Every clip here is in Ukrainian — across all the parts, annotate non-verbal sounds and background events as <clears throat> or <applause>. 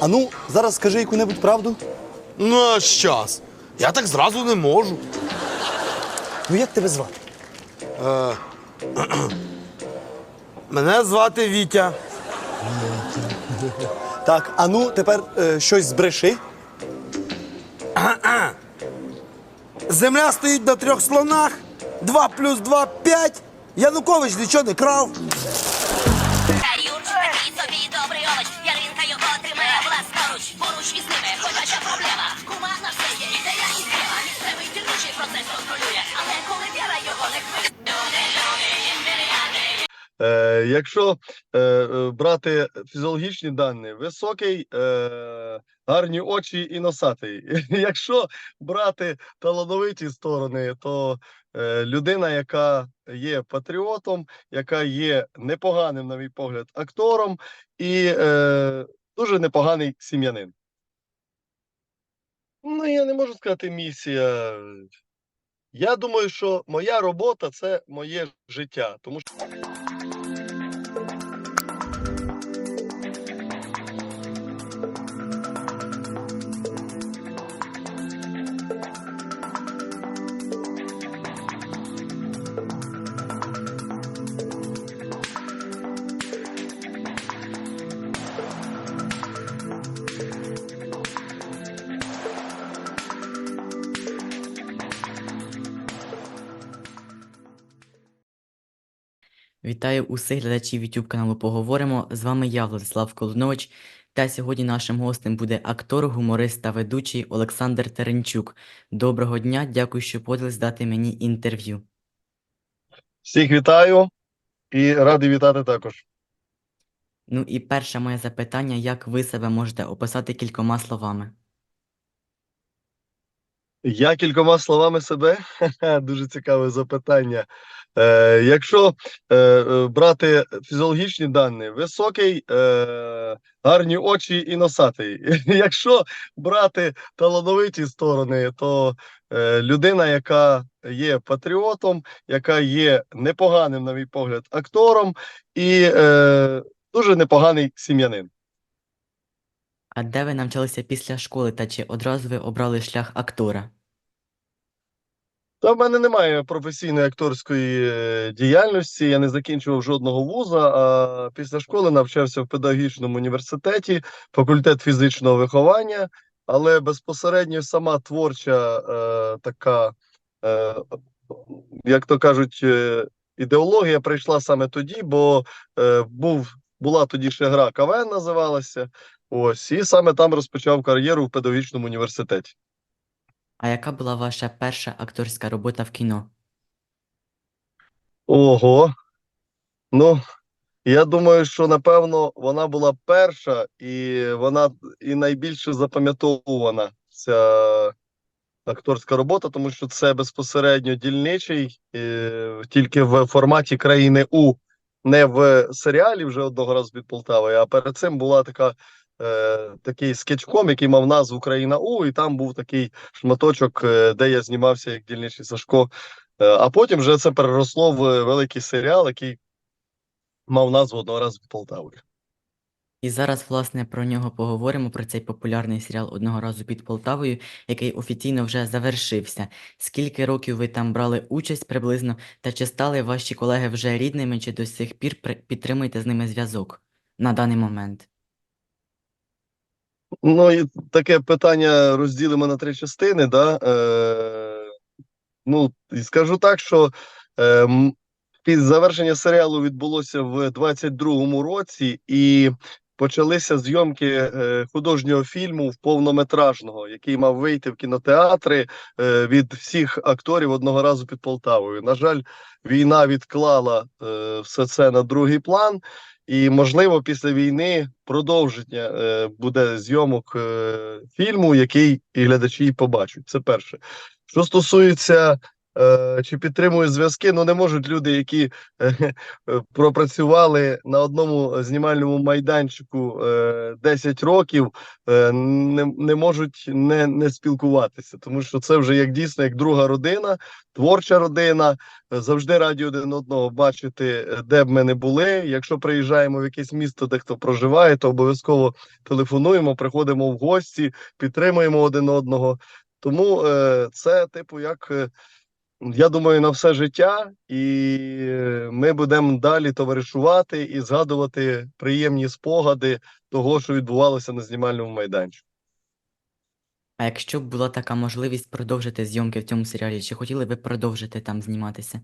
А ну, зараз скажи яку-небудь правду. Ну, а щас. Я так зразу не можу. Ну як тебе звати? <clears throat> Мене звати Вітя. Так, а ну тепер е, щось збреши. <clears throat> Земля стоїть на трьох слонах. Два плюс два п'ять. Янукович нічого не крав. Якщо е, е, брати фізіологічні дані, високий, е, гарні очі і носатий. <laughs> Якщо брати талановиті сторони, то людина, яка є патріотом, яка є непоганим, на мій погляд, актором і дуже непоганий сім'янин. Ну, я не можу сказати місія. Я думаю, що моя робота це моє життя, тому що. thank you Вітаю усіх глядачів YouTube каналу Поговоримо. З вами я, Владислав Колунович. Та сьогодні нашим гостем буде актор, гуморист та ведучий Олександр Теренчук. Доброго дня, дякую, що подались дати мені інтерв'ю. Всіх вітаю і радий вітати також. Ну і перше моє запитання: як ви себе можете описати кількома словами? Я кількома словами себе. <laughs> Дуже цікаве запитання. Е, якщо е, е, брати фізіологічні дані, високий, е, гарні очі і носатий. <laughs> Якщо брати талановиті сторони, то е, людина, яка є патріотом, яка є непоганим, на мій погляд, актором і е, дуже непоганий сім'янин. А де ви навчалися після школи та чи одразу ви обрали шлях актора? Та в мене немає професійної акторської е, діяльності. Я не закінчував жодного вуза. А після школи навчався в педагогічному університеті, факультет фізичного виховання, але безпосередньо сама творча е, така, е, як то кажуть, е, ідеологія прийшла саме тоді, бо е, був була тоді ще гра КВН називалася. Ось і саме там розпочав кар'єру в педагогічному університеті. А яка була ваша перша акторська робота в кіно? Ого. Ну, я думаю, що напевно вона була перша, і вона і найбільше запам'ятовувана ця акторська робота, тому що це безпосередньо дільничий, е, тільки в форматі країни У, не в серіалі вже одного разу під Полтавою, а перед цим була така. Е, Такий скетчком, який мав назву Країна У, і там був такий шматочок, е, де я знімався як дільничий Сашко Е, А потім вже це переросло в великий серіал, який мав назву одного разу під Полтавою. І зараз, власне, про нього поговоримо, про цей популярний серіал одного разу під Полтавою, який офіційно вже завершився. Скільки років ви там брали участь приблизно, та чи стали ваші колеги вже рідними, чи до сих пір підтримуєте з ними зв'язок на даний момент? Ну і таке питання розділимо на три частини. Да? Е, ну, і скажу так, що е, завершення серіалу відбулося в 22-му році, і почалися зйомки е, художнього фільму в повнометражного, який мав вийти в кінотеатри е, від всіх акторів одного разу під Полтавою. На жаль, війна відклала е, все це на другий план. І, можливо, після війни продовження е, буде зйомок е, фільму, який і глядачі побачать. Це перше. Що стосується чи підтримують зв'язки. Ну не можуть люди, які е, е, пропрацювали на одному знімальному майданчику е, 10 років, е, не, не можуть не, не спілкуватися, тому що це вже як дійсно як друга родина, творча родина. Е, Завжди раді один одного бачити, е, де б ми не були. Якщо приїжджаємо в якесь місто, де хто проживає, то обов'язково телефонуємо, приходимо в гості, підтримуємо один одного. Тому е, це, типу, як е, я думаю, на все життя, і ми будемо далі товаришувати і згадувати приємні спогади того, що відбувалося на знімальному майданчику. А якщо б була така можливість продовжити зйомки в цьому серіалі, чи хотіли ви продовжити там зніматися?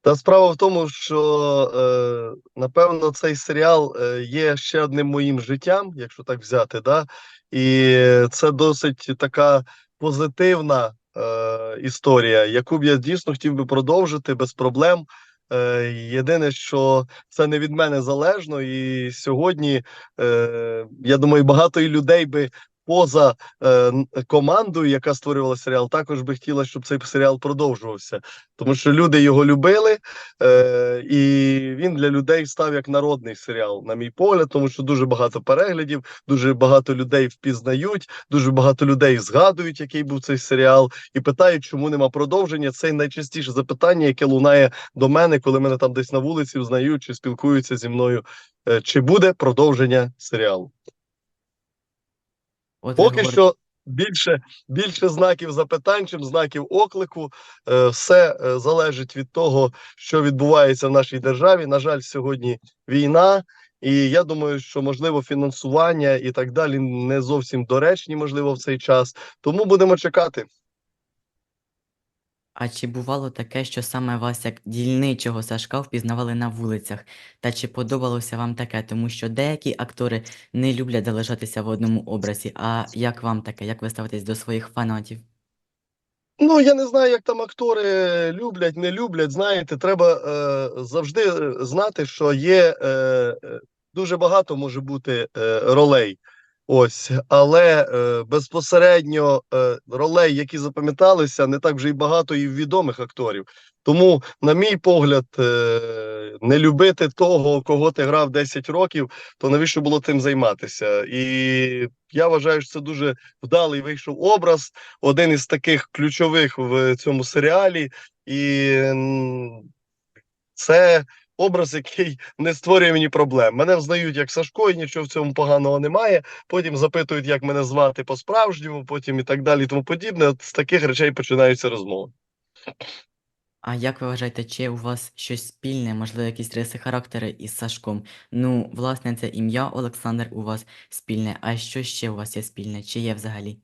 Та справа в тому, що е, напевно цей серіал е, є ще одним моїм життям, якщо так взяти, да? і це досить така позитивна е, історія, яку б я дійсно хотів би продовжити без проблем. Е, єдине, що це не від мене залежно, і сьогодні е, я думаю, багато людей би поза е, командою, яка створювала серіал, також би хотіла, щоб цей серіал продовжувався, тому що люди його любили, е, і він для людей став як народний серіал, на мій погляд, тому що дуже багато переглядів, дуже багато людей впізнають, дуже багато людей згадують, який був цей серіал, і питають, чому нема продовження. Це найчастіше запитання, яке лунає до мене, коли мене там десь на вулиці взнають чи спілкуються зі мною. Е, Чи буде продовження серіалу? От Поки що більше, більше знаків запитань, чим знаків оклику. Е, Все е, залежить від того, що відбувається в нашій державі. На жаль, сьогодні війна, і я думаю, що можливо фінансування і так далі не зовсім доречні, можливо, в цей час. Тому будемо чекати. А чи бувало таке, що саме вас як дільничого Сашка впізнавали на вулицях? Та чи подобалося вам таке? Тому що деякі актори не люблять залишатися в одному образі. А як вам таке? Як ви ставитесь до своїх фанатів? Ну, я не знаю, як там актори люблять, не люблять. Знаєте, треба е, завжди знати, що є е, е, дуже багато може бути е, ролей. Ось, але е, безпосередньо е, ролей, які запам'яталися, не так вже й багато і відомих акторів. Тому, на мій погляд, е, не любити того, кого ти грав 10 років, то навіщо було тим займатися? І я вважаю, що це дуже вдалий вийшов образ один із таких ключових в цьому серіалі, і це образ, який не створює мені проблем. Мене взнають як Сашко, і нічого в цьому поганого немає. Потім запитують, як мене звати по-справжньому, потім і так далі, і тому подібне. От з таких речей починаються розмови. А як ви вважаєте, чи у вас щось спільне, можливо, якісь риси характери із Сашком? Ну, власне, це ім'я Олександр у вас спільне. А що ще у вас є спільне? Чи є взагалі?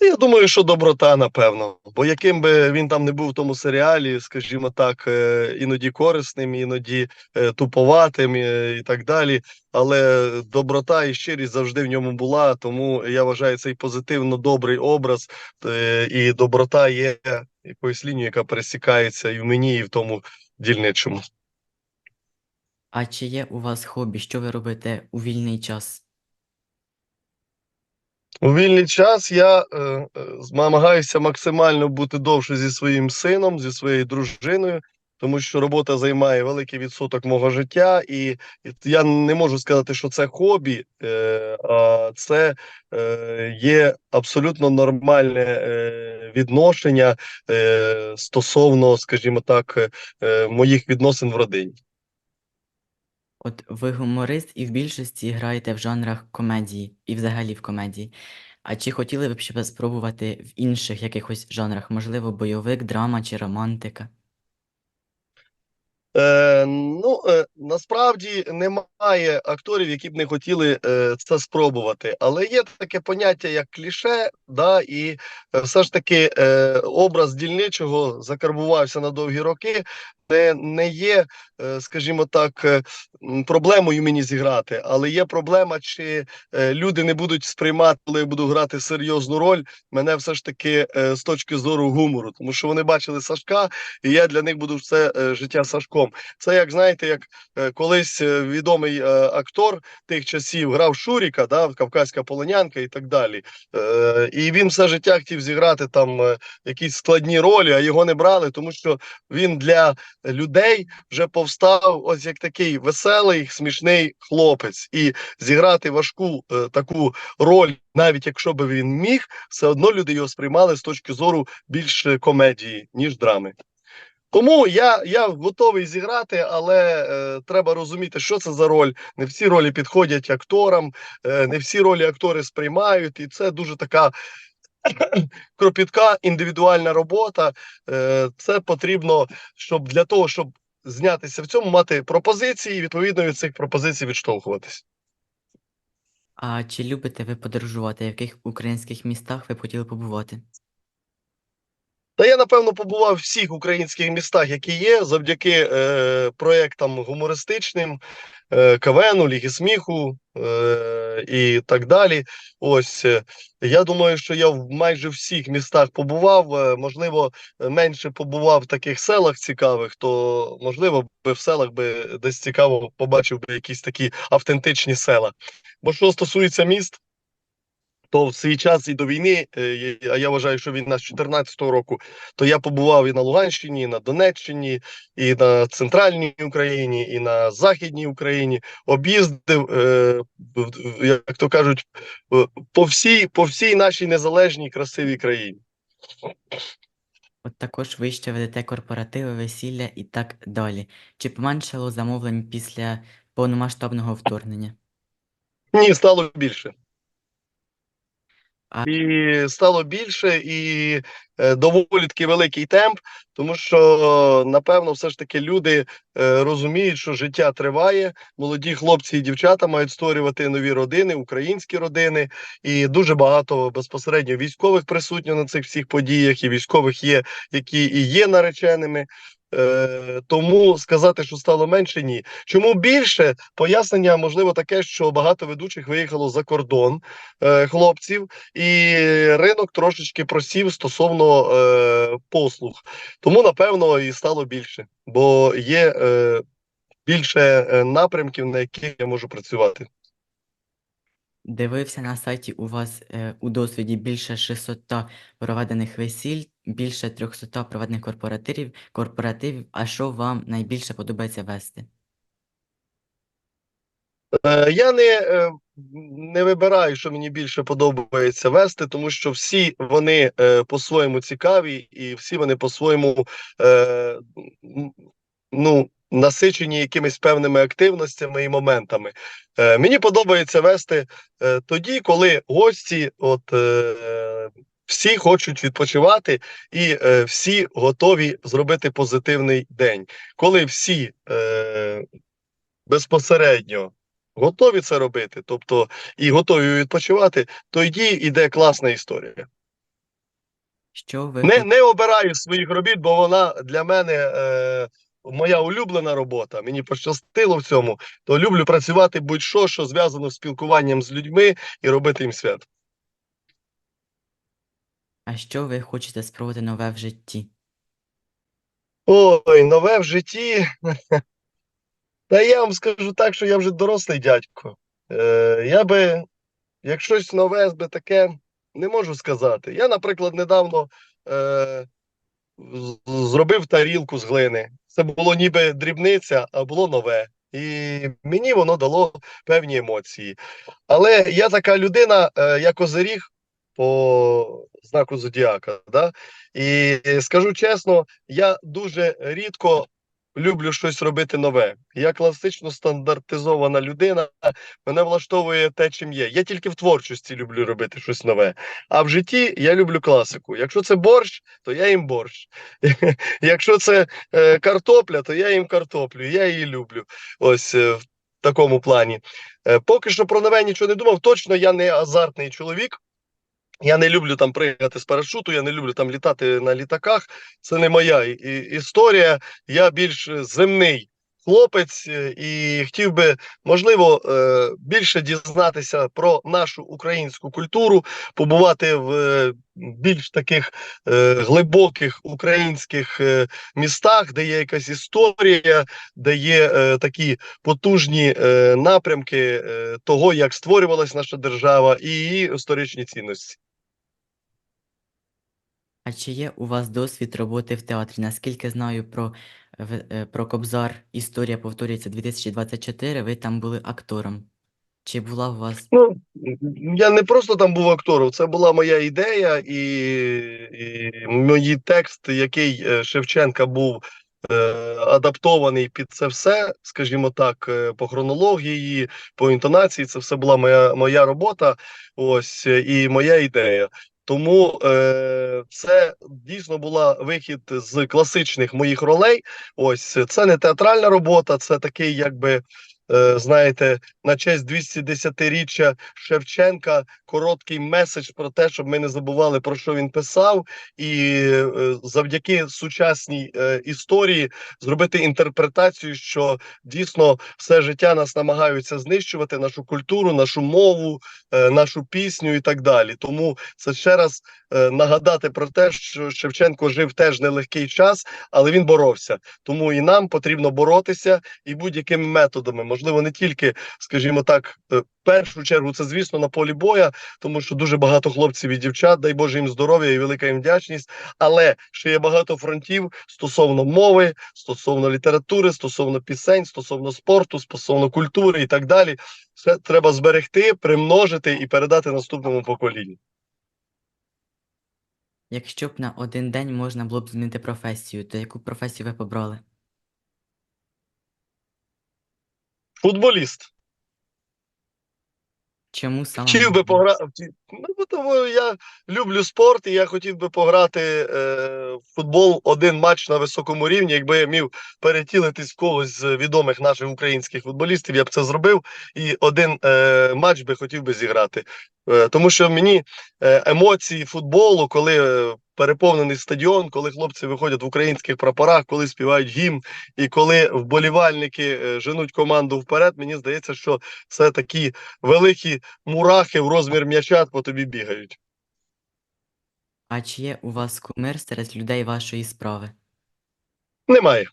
Та я думаю, що доброта, напевно. Бо яким би він там не був в тому серіалі, скажімо так, е, іноді корисним, іноді е, туповатим е, і так далі. Але доброта і щирість завжди в ньому була. Тому я вважаю цей позитивно добрий образ, і доброта є якоюсь лінією, яка пересікається і в мені, і в тому дільничому. А чи є у вас хобі? Що ви робите у вільний час? У вільний час я е, е, намагаюся максимально бути довше зі своїм сином, зі своєю дружиною, тому що робота займає великий відсоток мого життя, і, я не можу сказати, що це хобі, е, а це е, є абсолютно нормальне е, відношення е, стосовно, скажімо так, е, моїх відносин в родині. От ви гуморист і в більшості граєте в жанрах комедії і взагалі в комедії. А чи хотіли ви б ще спробувати в інших якихось жанрах, можливо, бойовик, драма чи романтика? Е, ну, е, насправді немає акторів, які б не хотіли е, це спробувати. Але є таке поняття, як кліше, да, і е, все ж таки е, образ дільничого закарбувався на довгі роки. Не, не є, е, скажімо так, е, проблемою мені зіграти, але є проблема, чи е, люди не будуть сприймати, коли я буду грати серйозну роль, мене все ж таки з точки зору гумору, тому що вони бачили Сашка, і я для них буду все життя Сашком. Це як знаєте, як колись відомий актор тих часів грав Шуріка, да, Кавказька полонянка і так далі. І він все життя хотів зіграти там якісь складні ролі, а його не брали, тому що він для людей вже повстав ось як такий веселий, смішний хлопець. І зіграти важку е, таку роль, навіть якщо би він міг, все одно люди його сприймали з точки зору більше комедії, ніж драми. Тому я, я готовий зіграти, але е, треба розуміти, що це за роль. Не всі ролі підходять акторам, е, не всі ролі актори сприймають, і це дуже така <clears throat> кропітка індивідуальна робота. Е, це потрібно, щоб для того, щоб знятися в цьому, мати пропозиції, і відповідно від цих пропозицій відштовхуватись. А чи любите ви подорожувати? В яких українських містах ви б хотіли побувати? Та я напевно побував в всіх українських містах, які є, завдяки е, проєктам гумористичним, е, КВНу, Ліги сміху е, і так далі. Ось е, я думаю, що я в майже всіх містах побував. Е, можливо, менше побував в таких селах цікавих, то можливо би в селах би десь цікаво побачив би якісь такі автентичні села. Бо що стосується міст. То в свій час і до війни, е, а я вважаю, що війна з 14-го року, то я побував і на Луганщині, і на Донеччині, і на центральній Україні, і на Західній Україні. Об'їздив, е, як то кажуть, е, по всій, по всій нашій незалежній красивій країні. От також ви ще ведете корпоративи, весілля і так далі. Чи поменшало замовлень після повномасштабного вторгнення? Ні, стало більше. І стало більше, і е, доволі таки великий темп, тому що, напевно, все ж таки люди е, розуміють, що життя триває. Молоді хлопці і дівчата мають створювати нові родини, українські родини, і дуже багато безпосередньо військових присутньо на цих всіх подіях, і військових є, які і є нареченими. Е, тому сказати, що стало менше, ні. Чому більше? Пояснення можливо таке, що багато ведучих виїхало за кордон е, хлопців, і ринок трошечки просів стосовно е, послуг. Тому, напевно, і стало більше, бо є е, більше е, напрямків, на яких я можу працювати. Дивився на сайті у вас е, у досвіді більше 600 проведених весіль, більше 300 проведених корпоративів, корпоративів. А що вам найбільше подобається вести? Е, Я не, е, не вибираю, що мені більше подобається вести, тому що всі вони е, по-своєму цікаві, і всі вони по-своєму е, ну, насичені якимись певними активностями і моментами. Е, Мені подобається вести е, тоді, коли гості, от е, всі хочуть відпочивати, і е, всі готові зробити позитивний день. Коли всі е, безпосередньо готові це робити, тобто і готові відпочивати, тоді йде класна історія. Що ви Не, не обираю своїх робіт, бо вона для мене е, моя улюблена робота. Мені пощастило в цьому, то люблю працювати будь-що, що зв'язано з спілкуванням з людьми і робити їм свят. А що ви хочете спробувати нове в житті? Ой, нове в житті. <laughs> Та я вам скажу так, що я вже дорослий дядько. Е, я би, як щось нове би таке, не можу сказати. Я, наприклад, недавно е, зробив тарілку з глини. Це було ніби дрібниця, а було нове. І мені воно дало певні емоції. Але я така людина, е, як озеріг по знаку Зодіака. Да? І скажу чесно, я дуже рідко люблю щось робити нове. Я класично стандартизована людина, мене влаштовує те, чим є. Я тільки в творчості люблю робити щось нове. А в житті я люблю класику. Якщо це борщ, то я їм борщ. <laughs> Якщо це е, картопля, то я їм картоплю. Я її люблю. Ось е, в такому плані. Е, поки що про нове нічого не думав. Точно я не азартний чоловік. Я не люблю там пригати з парашуту, я не люблю там літати на літаках. Це не моя і- і- історія. Я більш земний хлопець е, і хотів би, можливо, е, більше дізнатися про нашу українську культуру, побувати в е, більш таких глибоких українських містах, де є якась історія, де є такі потужні напрямки того, як створювалась наша держава, і її історичні цінності. А чи є у вас досвід роботи в театрі? Наскільки знаю про, е, про Кобзар «Історія повторюється 2024», ви там були актором. Чи була у вас Ну, я не просто там був актором, це була моя ідея, і, і мій текст, який е, Шевченка був е, адаптований під це все, скажімо так, е, по хронології, по інтонації, це все була моя, моя робота, ось е, і моя ідея. Тому е, це дійсно була вихід з класичних моїх ролей. Ось це не театральна робота, це такий, якби. Е, Знаєте, на честь 210-річчя Шевченка короткий меседж про те, щоб ми не забували про що він писав, і е, завдяки сучасній е, історії зробити інтерпретацію, що дійсно все життя нас намагаються знищувати, нашу культуру, нашу мову, нашу пісню і так далі. Тому це ще раз нагадати про те, що Шевченко жив теж нелегкий час, але він боровся. Тому і нам потрібно боротися і будь-якими методами, можливо, не тільки, скажімо так, е, першу чергу, це звісно на полі боя, тому що дуже багато хлопців і дівчат, дай Боже їм здоров'я і велика їм вдячність. Але ще є багато фронтів стосовно мови, стосовно літератури, стосовно пісень, стосовно спорту, стосовно культури і так далі. Все треба зберегти, примножити і передати наступному поколінню. Якщо б на один день можна було б змінити професію, то яку професію ви побрали? Футболіст. Чому саме? Хотів би пограти. Ну, тому я люблю спорт, і я хотів би пограти е, в футбол один матч на високому рівні. Якби я міг перетілитись в когось з відомих наших українських футболістів, я б це зробив. І один е, матч би хотів би зіграти. Е, тому що мені е, емоції футболу, коли е, переповнений стадіон, коли хлопці виходять в українських прапорах, коли співають гімн, і коли вболівальники е, женуть команду вперед, мені здається, що це такі великі мурахи в розмір м'яча по тобі бігають. А чи є у вас кумир серед людей вашої справи? Немає.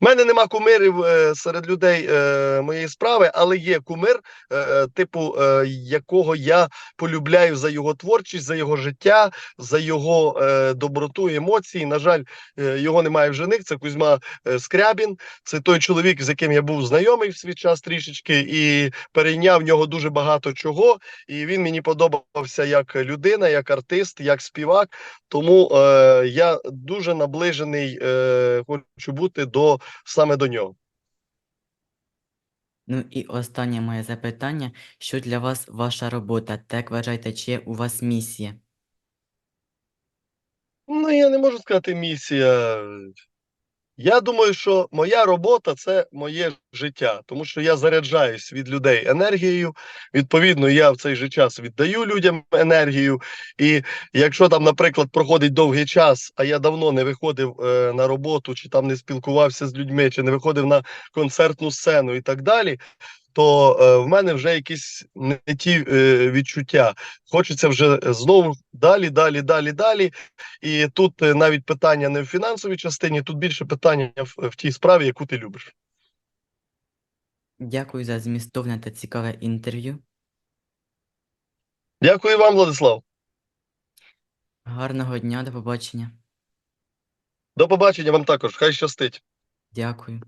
У мене нема кумирів е, серед людей е, моєї справи, але є кумир, е, типу, якого я полюбляю за його творчість, за його життя, за його доброту, емоції. На жаль, його немає в жених. Це Кузьма Скрябін. Це той чоловік, з яким я був знайомий в свій час трішечки, і перейняв в нього дуже багато чого. І він мені подобався як людина, як артист, як співак. Тому я дуже наближений хочу бути до саме до нього. Ну і останнє моє запитання: що для вас ваша робота? Так вважаєте, чи є у вас місія? Ну, я не можу сказати місія. Я думаю, що моя робота це моє життя, тому що я заряджаюсь від людей енергією. Відповідно, я в цей же час віддаю людям енергію. І якщо там, наприклад, проходить довгий час, а я давно не виходив е, на роботу, чи там не спілкувався з людьми, чи не виходив на концертну сцену і так далі. То е, в мене вже якісь не ті е, відчуття. Хочеться вже знову далі, далі, далі, далі. І тут е, навіть питання не в фінансовій частині, тут більше питання в, в тій справі, яку ти любиш. Дякую за змістовне та цікаве інтерв'ю. Дякую вам, Владислав. Гарного дня, до побачення. До побачення вам також. Хай щастить. Дякую.